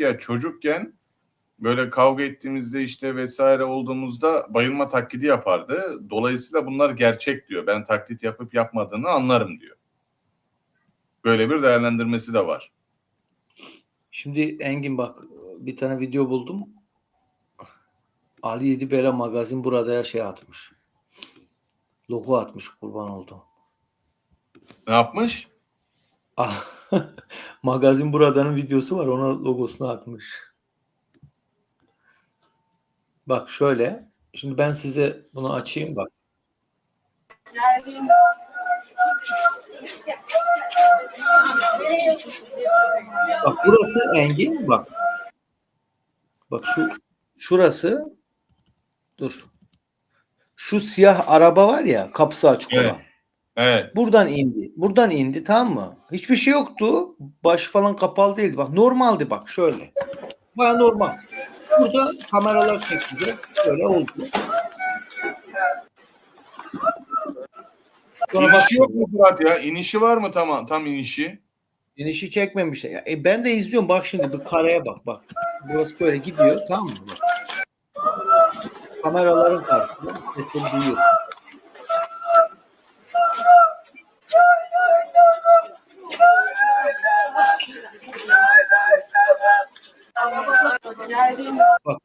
ya çocukken böyle kavga ettiğimizde işte vesaire olduğumuzda bayılma taklidi yapardı. Dolayısıyla bunlar gerçek diyor. Ben taklit yapıp yapmadığını anlarım diyor. Böyle bir değerlendirmesi de var. Şimdi Engin bak bir tane video buldum. Ali Yedibere magazin burada şey atmış. Logo atmış kurban oldu. Ne yapmış? Ah, magazin buradanın videosu var ona logosunu atmış. Bak şöyle. Şimdi ben size bunu açayım bak. Bak burası Engin bak. Bak şu şurası dur. Şu siyah araba var ya kapısı açık Evet. olan. Evet. Buradan indi. Buradan indi tamam mı? Hiçbir şey yoktu. Baş falan kapalı değildi. Bak normaldi bak şöyle. Baya normal. Burada kameralar çekildi. Böyle oldu. Sonra bak İnişi yok mu Fırat ya? İnişi var mı tam, tam inişi? inişi çekmemiş. Ya, e, ben de izliyorum. Bak şimdi bir kareye bak bak. Burası böyle gidiyor tamam mı? Bak. Kameraların karşısında sesleri duyuyorsun.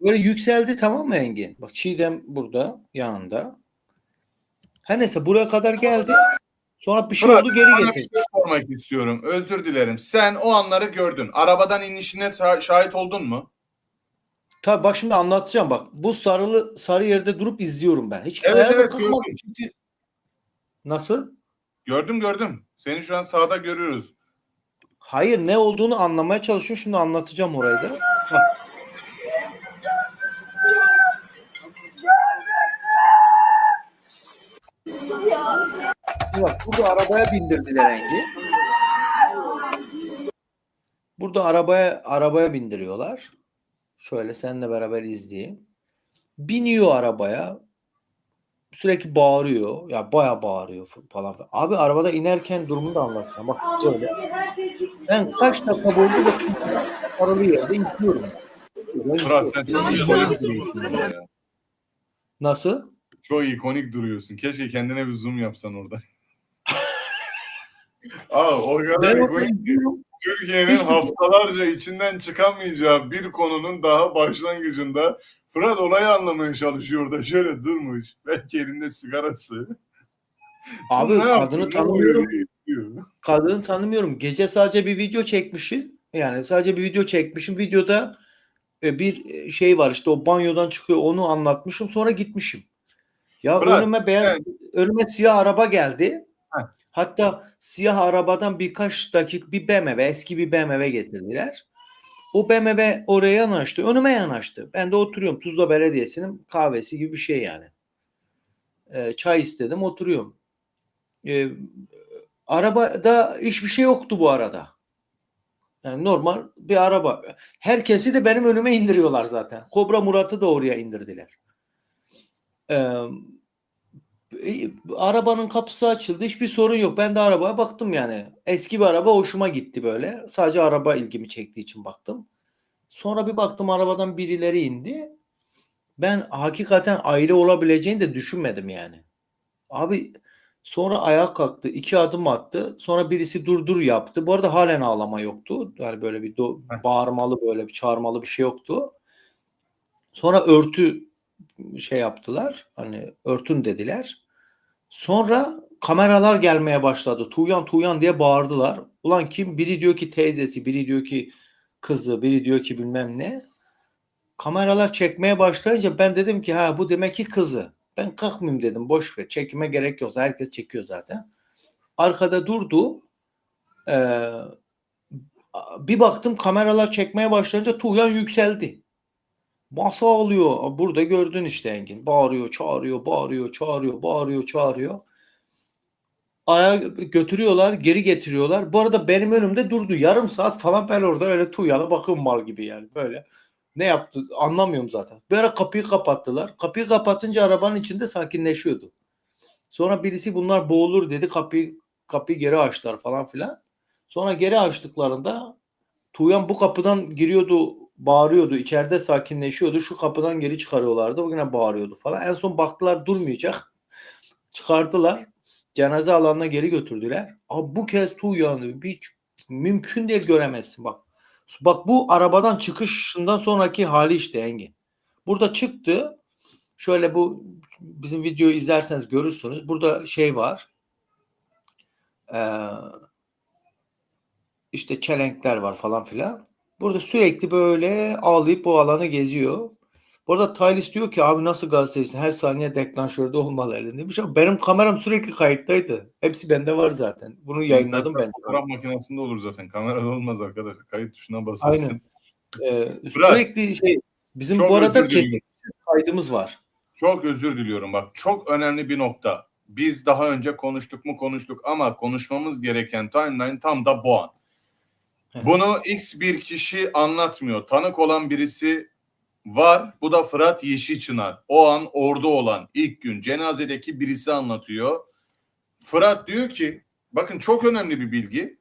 Böyle yükseldi tamam mı Engin? Bak Çiğdem burada yanında. Her neyse buraya kadar geldi. Sonra bir şey Fırat, oldu geri sana bir getirdi. şey sormak istiyorum. Özür dilerim. Sen o anları gördün. Arabadan inişine şa- şahit oldun mu? Tabii bak şimdi anlatacağım bak. Bu sarılı sarı yerde durup izliyorum ben. Hiç Evet, ayağa da evet, kalkmadım gördüm. çünkü. Nasıl? Gördüm gördüm. Seni şu an sağda görüyoruz. Hayır ne olduğunu anlamaya çalışıyorum. Şimdi anlatacağım orayı da. Bak. Bak burada arabaya bindirdiler Engin. Burada arabaya arabaya bindiriyorlar. Şöyle seninle beraber izleyeyim. Biniyor arabaya. Sürekli bağırıyor. Ya baya bağırıyor falan. Abi arabada inerken durumunu da anlatacağım. Bak böyle. Ben kaç dakika boyunca da paralı yerde itiyorum. Fırat sen çok ikonik duruyorsun ya. Nasıl? Çok ikonik duruyorsun. Keşke kendine bir zoom yapsan orada. Aa, o kadar. Türkiye'nin Hiçbir- haftalarca içinden çıkamayacağı bir konunun daha başlangıcında Fırat olayı anlamaya çalışıyor da şöyle durmuş. Belki elinde sigarası. Abi Ne kadını tanımıyorum. Kadını tanımıyorum. Gece sadece bir video çekmişim. Yani sadece bir video çekmişim. Videoda e, bir şey var işte o banyodan çıkıyor onu anlatmışım sonra gitmişim. Ya Fırat, önüme beyaz sen- önüme siyah araba geldi. Hatta siyah arabadan birkaç dakika bir BMW eski bir BMW getirdiler. O BMW oraya yanaştı. Önüme yanaştı. Ben de oturuyorum. Tuzla Belediyesi'nin kahvesi gibi bir şey yani. Ee, çay istedim oturuyorum. Ee, arabada hiçbir şey yoktu bu arada. Yani normal bir araba. Herkesi de benim önüme indiriyorlar zaten. Kobra Murat'ı da oraya indirdiler. Ee, e, arabanın kapısı açıldı. Hiçbir sorun yok. Ben de arabaya baktım yani. Eski bir araba hoşuma gitti böyle. Sadece araba ilgimi çektiği için baktım. Sonra bir baktım arabadan birileri indi. Ben hakikaten aile olabileceğini de düşünmedim yani. Abi sonra ayağa kalktı. iki adım attı. Sonra birisi dur dur yaptı. Bu arada halen ağlama yoktu. Yani böyle bir do- bağırmalı böyle bir çağırmalı bir şey yoktu. Sonra örtü şey yaptılar. Hani örtün dediler. Sonra kameralar gelmeye başladı. Tuğyan Tuğyan diye bağırdılar. Ulan kim? Biri diyor ki teyzesi, biri diyor ki kızı, biri diyor ki bilmem ne. Kameralar çekmeye başlayınca ben dedim ki ha bu demek ki kızı. Ben kalkmayayım dedim. Boş ver. Çekime gerek yok. Herkes çekiyor zaten. Arkada durdu. Ee, bir baktım kameralar çekmeye başlayınca Tuğyan yükseldi. Masa alıyor. Burada gördün işte Engin. Bağırıyor, çağırıyor, bağırıyor, çağırıyor, bağırıyor, çağırıyor. Aya götürüyorlar, geri getiriyorlar. Bu arada benim önümde durdu. Yarım saat falan ben orada öyle Tuğyan'a bakım mal gibi yani böyle. Ne yaptı anlamıyorum zaten. Bir ara kapıyı kapattılar. Kapıyı kapatınca arabanın içinde sakinleşiyordu. Sonra birisi bunlar boğulur dedi. Kapıyı kapıyı geri açtılar falan filan. Sonra geri açtıklarında Tuğyan bu kapıdan giriyordu, bağırıyordu. içeride sakinleşiyordu. Şu kapıdan geri çıkarıyorlardı. O yine bağırıyordu falan. En son baktılar durmayacak. Çıkardılar. Cenaze alanına geri götürdüler. Abi bu kez Tuğyan'ı hiç mümkün değil göremezsin bak. Bak bu arabadan çıkışından sonraki hali işte Engin. Burada çıktı. Şöyle bu bizim videoyu izlerseniz görürsünüz. Burada şey var. Ee, işte çelenkler var falan filan. Burada sürekli böyle ağlayıp o alanı geziyor. Bu arada Taylis diyor ki abi nasıl gazetecisin her saniye deklanşörde olmalı demiş ama benim kameram sürekli kayıttaydı. Hepsi bende var zaten. Bunu yayınladım ben. Fotoğraf makinesinde olur zaten. Kamerada olmaz arkadaşlar. Kayıt tuşuna basarsın. Aynen. Ee, sürekli şey bizim çok bu arada kesintisiz kaydımız var. Çok özür diliyorum bak. Çok önemli bir nokta. Biz daha önce konuştuk mu konuştuk ama konuşmamız gereken timeline tam da bu an. Bunu X bir kişi anlatmıyor. Tanık olan birisi var. Bu da Fırat Yeşilçınar. O an orada olan ilk gün cenazedeki birisi anlatıyor. Fırat diyor ki bakın çok önemli bir bilgi.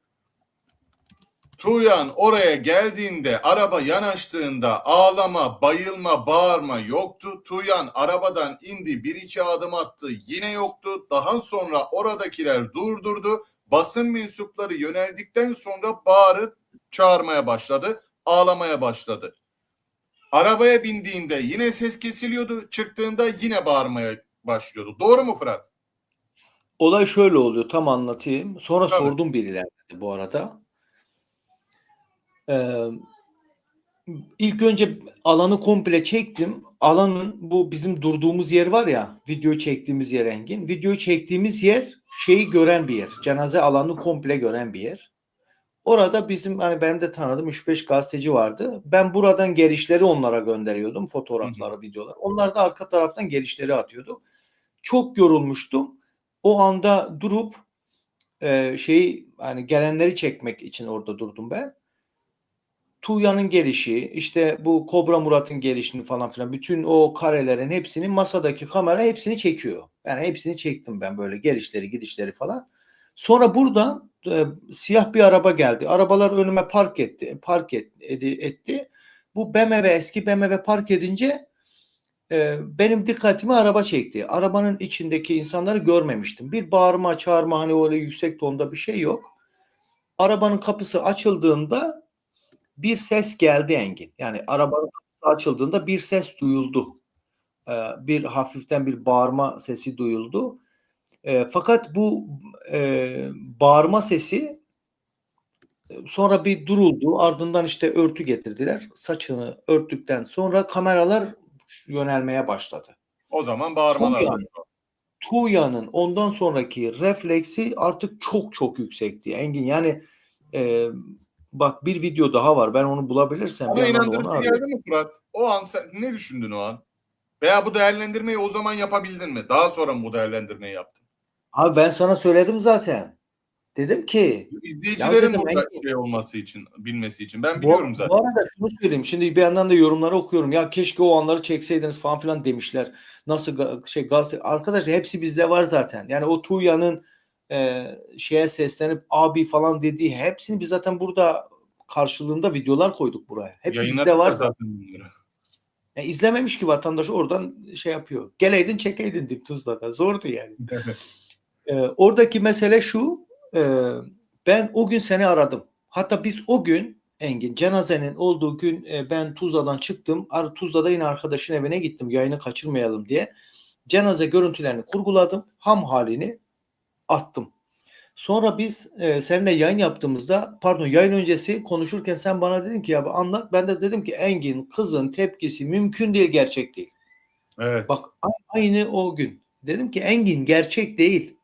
Tuğyan oraya geldiğinde araba yanaştığında ağlama, bayılma, bağırma yoktu. Tuğyan arabadan indi bir iki adım attı yine yoktu. Daha sonra oradakiler durdurdu. Basın mensupları yöneldikten sonra bağırıp çağırmaya başladı. Ağlamaya başladı. Arabaya bindiğinde yine ses kesiliyordu. Çıktığında yine bağırmaya başlıyordu. Doğru mu Fırat? Olay şöyle oluyor tam anlatayım. Sonra Tabii. sordum birilerine bu arada. Ee, ilk önce alanı komple çektim. Alanın bu bizim durduğumuz yer var ya video çektiğimiz yer Engin. Videoyu çektiğimiz yer şeyi gören bir yer. Cenaze alanını komple gören bir yer. Orada bizim hani benim de tanıdığım 3-5 gazeteci vardı. Ben buradan gelişleri onlara gönderiyordum. Fotoğrafları, videolar. Onlar da arka taraftan gelişleri atıyordu. Çok yorulmuştum. O anda durup e, şeyi hani gelenleri çekmek için orada durdum ben. Tuğya'nın gelişi, işte bu Kobra Murat'ın gelişini falan filan bütün o karelerin hepsini masadaki kamera hepsini çekiyor. Yani hepsini çektim ben böyle gelişleri, gidişleri falan. Sonra buradan e, siyah bir araba geldi. Arabalar önüme park etti, park et, edi- etti. Bu BMW eski BMW park edince e, benim dikkatimi araba çekti. Arabanın içindeki insanları görmemiştim. Bir bağırma, çağırma hani öyle yüksek tonda bir şey yok. Arabanın kapısı açıldığında bir ses geldi Engin. Yani arabanın kapısı açıldığında bir ses duyuldu. Ee, bir hafiften bir bağırma sesi duyuldu. Ee, fakat bu e, bağırma sesi e, sonra bir duruldu. Ardından işte örtü getirdiler. Saçını örttükten sonra kameralar yönelmeye başladı. O zaman bağırmalar. Tuğyan. başladı. Tuğya'nın ondan sonraki refleksi artık çok çok yüksekti. Engin yani e, bak bir video daha var. Ben onu bulabilirsem Ama onu inandırıcı arayayım. geldi mi Fırat? O an sen ne düşündün o an? Veya bu değerlendirmeyi o zaman yapabildin mi? Daha sonra mı bu değerlendirmeyi yaptın? Abi ben sana söyledim zaten. Dedim ki İzleyicilerin dedim, burada Engin- şey olması için, bilmesi için. Ben bu, biliyorum zaten. bu arada şunu söyleyeyim. Şimdi bir yandan da yorumları okuyorum. Ya keşke o anları çekseydiniz falan filan demişler. Nasıl şey gazete arkadaşlar hepsi bizde var zaten. Yani o Tuğya'nın e, şeye seslenip abi falan dediği hepsini biz zaten burada karşılığında videolar koyduk buraya. Hepsi Yayınladık bizde var zaten. zaten bunları. Ya izlememiş ki vatandaş oradan şey yapıyor. Geleydin çekeydin dip Tuzla'da. Zordu yani. Ee, oradaki mesele şu. e, ben o gün seni aradım. Hatta biz o gün Engin cenazenin olduğu gün e, ben Tuzla'dan çıktım. Ar- Tuzla'da yine arkadaşın evine gittim yayını kaçırmayalım diye. Cenaze görüntülerini kurguladım. Ham halini attım. Sonra biz e, seninle yayın yaptığımızda pardon yayın öncesi konuşurken sen bana dedin ki ya anlat. Ben de dedim ki Engin kızın tepkisi mümkün değil gerçek değil. Evet. Bak aynı o gün. Dedim ki Engin gerçek değil.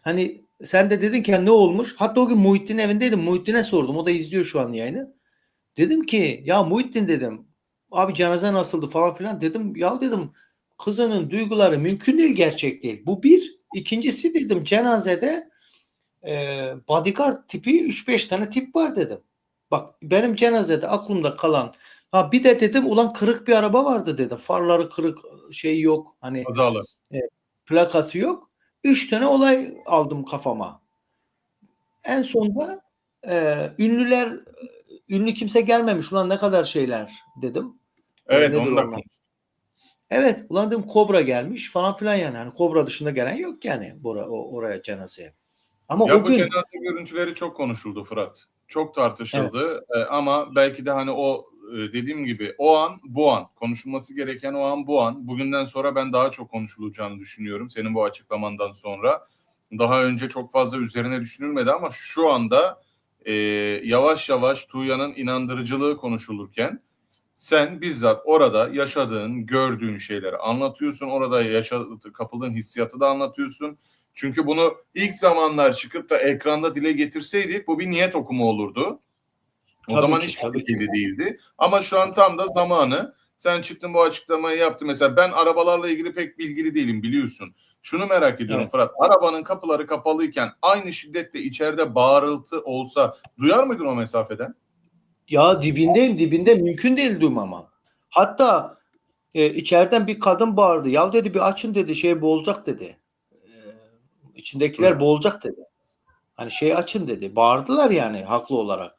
Hani sen de dedin ki "Ya ne olmuş? Hatta o gün Muhittin evindeydim. Muhittin'e sordum. O da izliyor şu an yayını. Dedim ki ya Muhittin dedim. Abi cenaze nasıldı falan filan dedim. Ya dedim kızının duyguları mümkün değil gerçek değil. Bu bir. İkincisi dedim cenazede e, bodyguard tipi 3-5 tane tip var dedim. Bak benim cenazede aklımda kalan ha bir de dedim ulan kırık bir araba vardı dedim. Farları kırık şey yok. Hani Kazalı. plakası yok. Üç tane olay aldım kafama. En sonda e, ünlüler ünlü kimse gelmemiş. Ulan ne kadar şeyler dedim. Evet Nedir onu da. Evet ulan dedim Kobra gelmiş falan filan yani. Hani Kobra dışında gelen yok yani bora, oraya cenazeye. Ama Ya o bu gün cenaze görüntüleri çok konuşuldu Fırat. Çok tartışıldı E, ama belki de hani o e, dediğim gibi o an bu an konuşulması gereken o an bu an. Bugünden sonra ben daha çok konuşulacağını düşünüyorum senin bu açıklamandan sonra. Daha önce çok fazla üzerine düşünülmedi ama şu anda e, yavaş yavaş Tuğya'nın inandırıcılığı konuşulurken sen bizzat orada yaşadığın, gördüğün şeyleri anlatıyorsun. Orada yaşadığı, kapıldığın hissiyatı da anlatıyorsun. Çünkü bunu ilk zamanlar çıkıp da ekranda dile getirseydik bu bir niyet okumu olurdu. O Tabii zaman ki, ki. şekilde değildi. Ama şu an tam da zamanı. Sen çıktın bu açıklamayı yaptın. Mesela ben arabalarla ilgili pek bilgili değilim biliyorsun. Şunu merak ediyorum Evet. Fırat. Arabanın kapıları kapalıyken aynı şiddetle içeride bağırıltı olsa duyar mıydın o mesafeden? Ya dibindeyim dibinde mümkün değil duymama. Hatta e, içeriden bir kadın bağırdı. Ya dedi bir açın dedi şey boğulacak dedi. E, içindekiler Buyurun. boğulacak dedi. Hani şey açın dedi. Bağırdılar yani haklı olarak.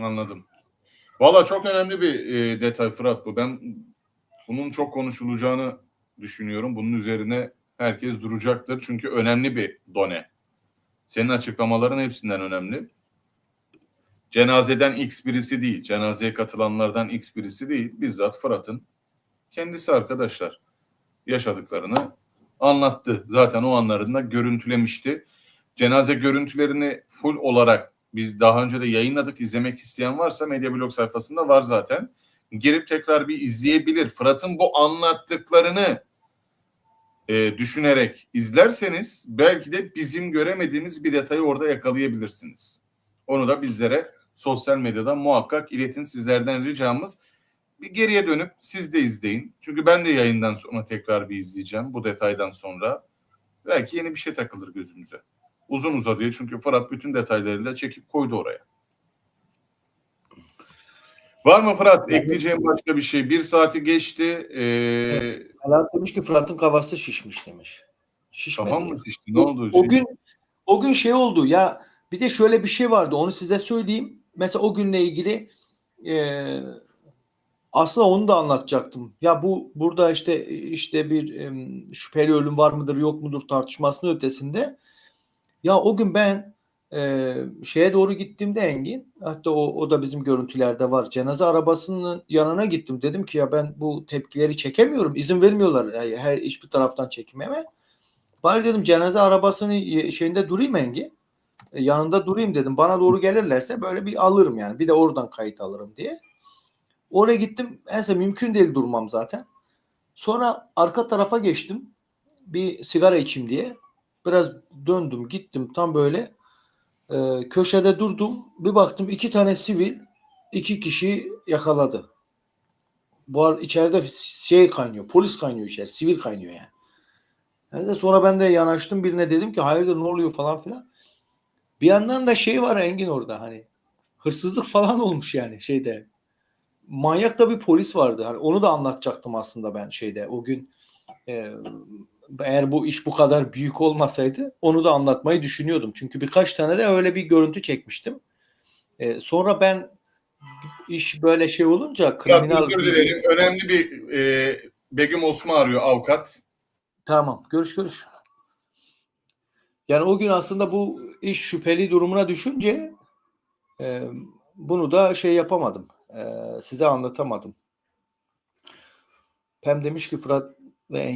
Anladım. Valla çok önemli bir e, detay Fırat bu. Ben bunun çok konuşulacağını düşünüyorum. Bunun üzerine herkes duracaktır. Çünkü önemli bir done. Senin açıklamaların hepsinden önemli. Cenazeden X birisi değil. Cenazeye katılanlardan X birisi değil. Bizzat Fırat'ın kendisi arkadaşlar. Yaşadıklarını anlattı. Zaten o anlarında görüntülemişti. Cenaze görüntülerini full olarak biz daha önce de yayınladık. İzlemek isteyen varsa Medyablog sayfasında var zaten. Girip tekrar bir izleyebilir. Fırat'ın bu anlattıklarını e, düşünerek izlerseniz belki de bizim göremediğimiz bir detayı orada yakalayabilirsiniz. Onu da bizlere sosyal medyadan muhakkak iletin sizlerden ricamız. Bir geriye dönüp siz de izleyin. Çünkü ben de yayından sonra tekrar bir izleyeceğim bu detaydan sonra. Belki yeni bir şey takılır gözümüze. Uzun uzadıya çünkü Fırat bütün detaylarıyla çekip koydu oraya. Var mı Fırat? Ekleyeceğim başka bir şey. Bir saati geçti. Ee, demiş ki Fırat'ın kafası şişmiş demiş. Şişmedi. kafam mı şişti? Ne oldu? O gün o gün şey oldu ya bir de şöyle bir şey vardı onu size söyleyeyim. Mesela o günle ilgili e, aslında onu da anlatacaktım. Ya bu burada işte işte bir em, şüpheli ölüm var mıdır yok mudur tartışmasının ötesinde. Ya o gün ben e, şeye doğru gittiğimde Engin hatta o, o da bizim görüntülerde var. Cenaze arabasının yanına gittim. Dedim ki ya ben bu tepkileri çekemiyorum. İzin vermiyorlar yani her hiçbir taraftan çekmeme. Bari dedim cenaze arabasının şeyinde durayım Engin. E, yanında durayım dedim. Bana doğru gelirlerse böyle bir alırım yani. Bir de oradan kayıt alırım diye. Oraya gittim. Neyse mümkün değil durmam zaten. Sonra arka tarafa geçtim. Bir sigara içeyim diye. Biraz döndüm gittim tam böyle e, köşede durdum. Bir baktım iki tane sivil iki kişi yakaladı. Bu arada içeride şey kaynıyor. Polis kaynıyor içeride. Sivil kaynıyor yani. Yani de sonra ben de yanaştım birine dedim ki hayırdır ne oluyor falan filan. Bir yandan da şey var Engin orada hani hırsızlık falan olmuş yani şeyde. Manyak da bir polis vardı. Hani onu da anlatacaktım aslında ben şeyde o gün e, eğer bu iş bu kadar büyük olmasaydı onu da anlatmayı düşünüyordum. Çünkü birkaç tane de öyle bir görüntü çekmiştim. E, sonra ben iş böyle şey olunca Ya, kriminal özür dilerim. Önemli bir e, Begüm Osman arıyor avukat. Tamam. Görüş görüş. Yani o gün aslında bu iş şüpheli durumuna düşünce e, bunu da şey yapamadım. E, size anlatamadım. Pem demiş ki Fırat ve Engin